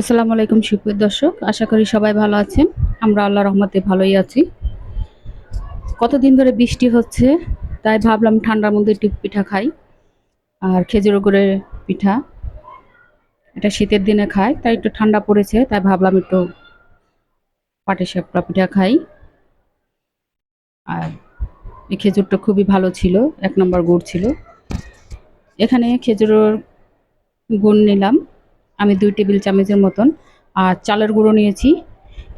আসসালামু আলাইকুম, সুপ্রিয় দর্শক। আশা করি সবাই ভালো আছেন। আমরা আল্লাহ রহমতে ভালোই আছি। কতদিন ধরে বৃষ্টি হচ্ছে, তাই ভাবলাম ঠান্ডার মধ্যে একটু পিঠা খাই। আর খেজুর গুড়ের পিঠা। এটা শীতের দিনে খাই, তাই একটু ঠান্ডা পড়েছে, তাই ভাবলাম একটু পাটি সাপড়া পিঠা খাই। আর এই খেজুরটা খুবই ভালো ছিল, এক নম্বর গুড় ছিল। এখানে খেজুরের গুড় নিলাম। আমি দুই টেবিল চামচের মতন, আর চালের গুঁড়ো নিয়েছি,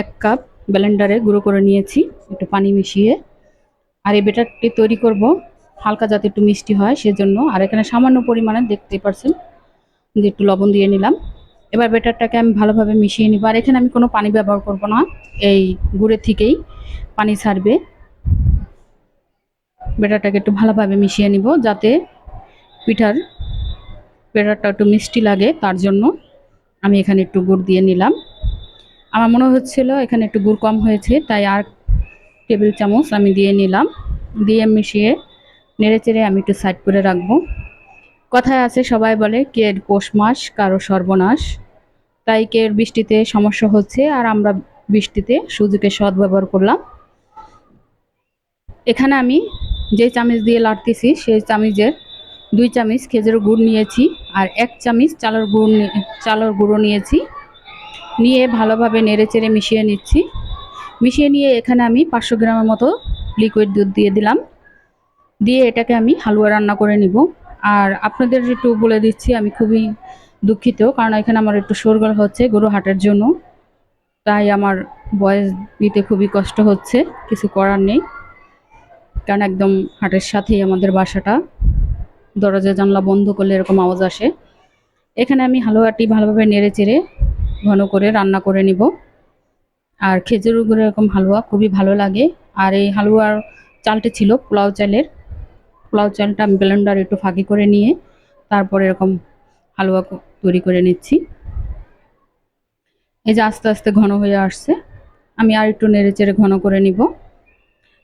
এক কাপ ব্লেন্ডারে গুঁড়ো করে নিয়েছি, একটু পানি মিশিয়ে। আর এই বেটারটি তৈরি করব, হালকা যাতে একটু মিষ্টি হয়, সেজন্য। আর এখানে সামান্য পরিমাণে দেখতে পারছেন যে একটু লবণ দিয়ে নিলাম। এবার বেটারটাকে আমি ভালোভাবে মিশিয়ে নিব। আর এখানে আমি কোনো পানি ব্যবহার করব না, এই গুড়ের থেকেই পানি ছাড়বে। বেটারটাকে একটু ভালোভাবে মিশিয়ে নিব, যাতে পিঠার বেটারটা একটু মিষ্টি লাগে তার জন্য। আমি এখানে একটু গুড় দিয়ে নিলাম। আমার মনে হচ্ছিল এখানে একটু গুড় কম হয়েছে, তাই আর টেবিল চামচ আমি দিয়ে নিলাম। দিয়ে মিশিয়ে নেড়ে চেড়ে আমি একটু সাইড করে রাখব। কথায় আছে, সবাই বলে কে পৌষ মাস, কারও সর্বনাশ। তাই কে বৃষ্টিতে সমস্যা হচ্ছে, আর আমরা বৃষ্টিতে সুযোগের সদ্ব্যবহার করলাম। এখানে আমি যে চামচ দিয়ে লাড়তেছি, সেই চামচের দুই চামচ খেজুর গুড় নিয়েছি আর এক চামচ চালের গুঁড়ো চালের গুঁড়ো নিয়েছি। নিয়ে ভালোভাবে নেড়ে চেড়ে মিশিয়ে নিচ্ছি। মিশিয়ে নিয়ে এখানে আমি পাঁচশো গ্রামের মতো লিকুইড দুধ দিয়ে দিলাম। দিয়ে এটাকে আমি হালুয়া রান্না করে নিব। আর আপনাদের একটু বলে দিচ্ছি, আমি খুবই দুঃখিত, কারণ এখানে আমার একটু শোরগোল হচ্ছে গরু হাটের জন্য। তাই আমার বয়স দিতে খুবই কষ্ট হচ্ছে, কিছু করার নেই। কারণ একদম হাটের সাথেই আমাদের বাসাটা। দরজা জানলা বন্ধ করলে এরকম আওয়াজ আসে। এখানে আমি হালুয়াটি ভালোভাবে নেড়ে চেড়ে ঘন করে রান্না করে নিব। আর খেজুর গুঁড়ো এরকম হালুয়া খুবই ভালো লাগে। আর এই হালুয়ার চালটি ছিল পোলাও চালের। পোলাও চালটা আমি ব্লেন্ডার একটু ফাঁকি করে নিয়ে তারপরে এরকম হালুয়া তৈরি করে নিচ্ছি। এই যে আস্তে আস্তে ঘন হয়ে আসছে। আমি আর একটু নেড়ে চেড়ে ঘন করে নিব।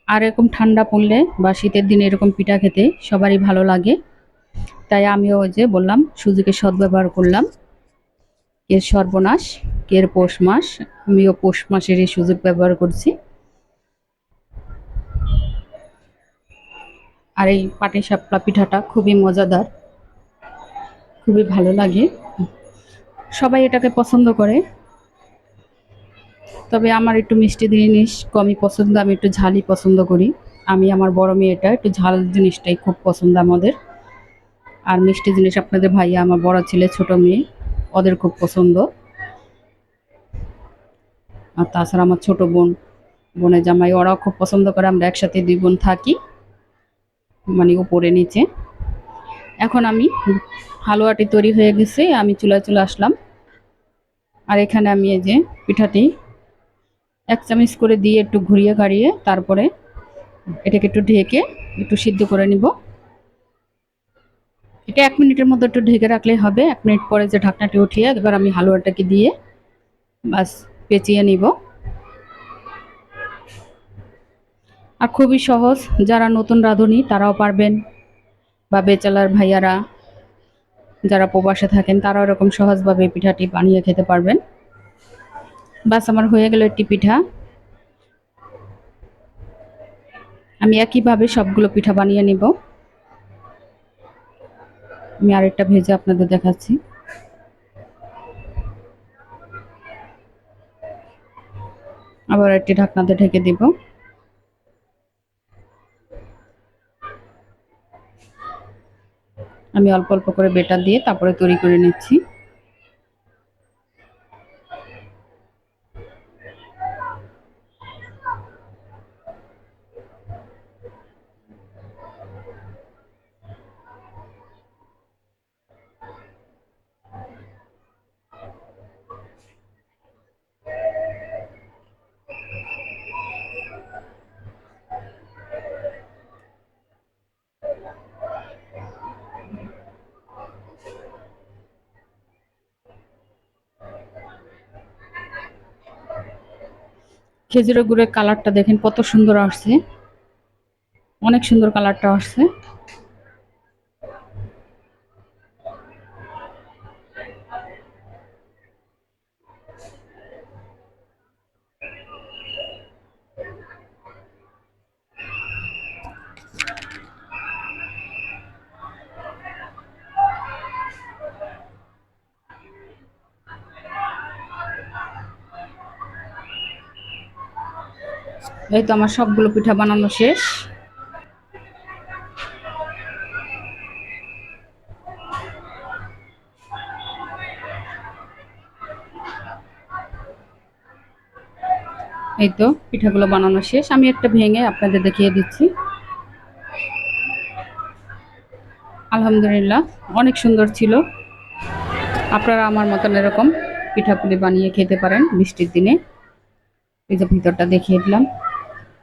আর এরকম ঠান্ডা পড়লে বা শীতের দিনে এরকম পিঠা খেতে সবারই ভালো লাগে। তাই আমিও যে বললাম সুযোগের সদ্ব্যবহার করলাম। এর সর্বনাশ, এর পৌষ মাস, আমিও পৌষ মাসের এই সুযোগ ব্যবহার করছি। আর এই পাটি সাপলা পিঠাটা খুবই মজাদার, খুবই ভালো লাগে। সবাই এটাকে পছন্দ করে। তবে আমার একটু মিষ্টি জিনিস কমই পছন্দ, আমি একটু ঝালই পছন্দ করি। আমি আমার বড় মেয়েটা একটু ঝাল জিনিসটাই খুব পছন্দ আমাদের। আর মিষ্টি জিনিস আপনাদের ভাইয়া, আমার বড় ছেলে, ছোট মেয়ে, ওদের খুব পছন্দ। আর তাছাড়া আমার ছোট বোন, বোনের জামাই, ওরাও খুব পছন্দ করে, আমরা একসাথে দুই বোন থাকি মানে উপরে নিচে। এখন আমি হালুয়াটি তৈরি হয়ে গেছে, আমি চুলায় চলে আসলাম। আর এখানে আমি এই যে পিঠাটি এক চামচ করে দিয়ে একটু ঘুরিয়ে গাড়িয়ে তারপরে এটাকে একটু ঢেকে একটু সিদ্ধ করে নিব। এটা এক মিনিটের মতো একটু ঢেকে রাখলেই হবে। এক মিনিট পরে যে ঢাকনাটি উঠিয়ে এবার আমি হালুয়াটাকে দিয়ে বাস পেঁচিয়ে নিব। আর খুবই সহজ, যারা নতুন রাঁধুনি তারাও পারবেন, বা বেচালার ভাইয়ারা যারা প্রবাসে থাকেন তারাও এরকম সহজভাবে পিঠাটি বানিয়ে খেতে পারবেন। বাস আমার হয়ে গেল একটি পিঠা। আমি একইভাবে সবগুলো পিঠা বানিয়ে নিব। আমি আরেকটা ভেজে আপনাদের দেখাচ্ছি। আবার একটি ঢাকনাতে ঢেকে দিব। আমি অল্প অল্প করে বেটার দিয়ে তারপরে তৈরি করে নিচ্ছি। খেজুরের গুড়ের কালারটা দেখেন কত সুন্দর আসছে। অনেক সুন্দর কালারটা আসছে। এই তো আমার সবগুলো পিঠা বানানো শেষ। এই তো পিঠাগুলো বানানো শেষ। আমি একটা ভেঙে আপনাদের দেখিয়ে দিচ্ছি। আলহামদুলিল্লাহ, অনেক সুন্দর ছিল। আপনারা আমার মতন এরকম পিঠাপুলি বানিয়ে খেতে পারেন বৃষ্টির দিনে। এই যে ভিতরটা দেখিয়ে দিলাম।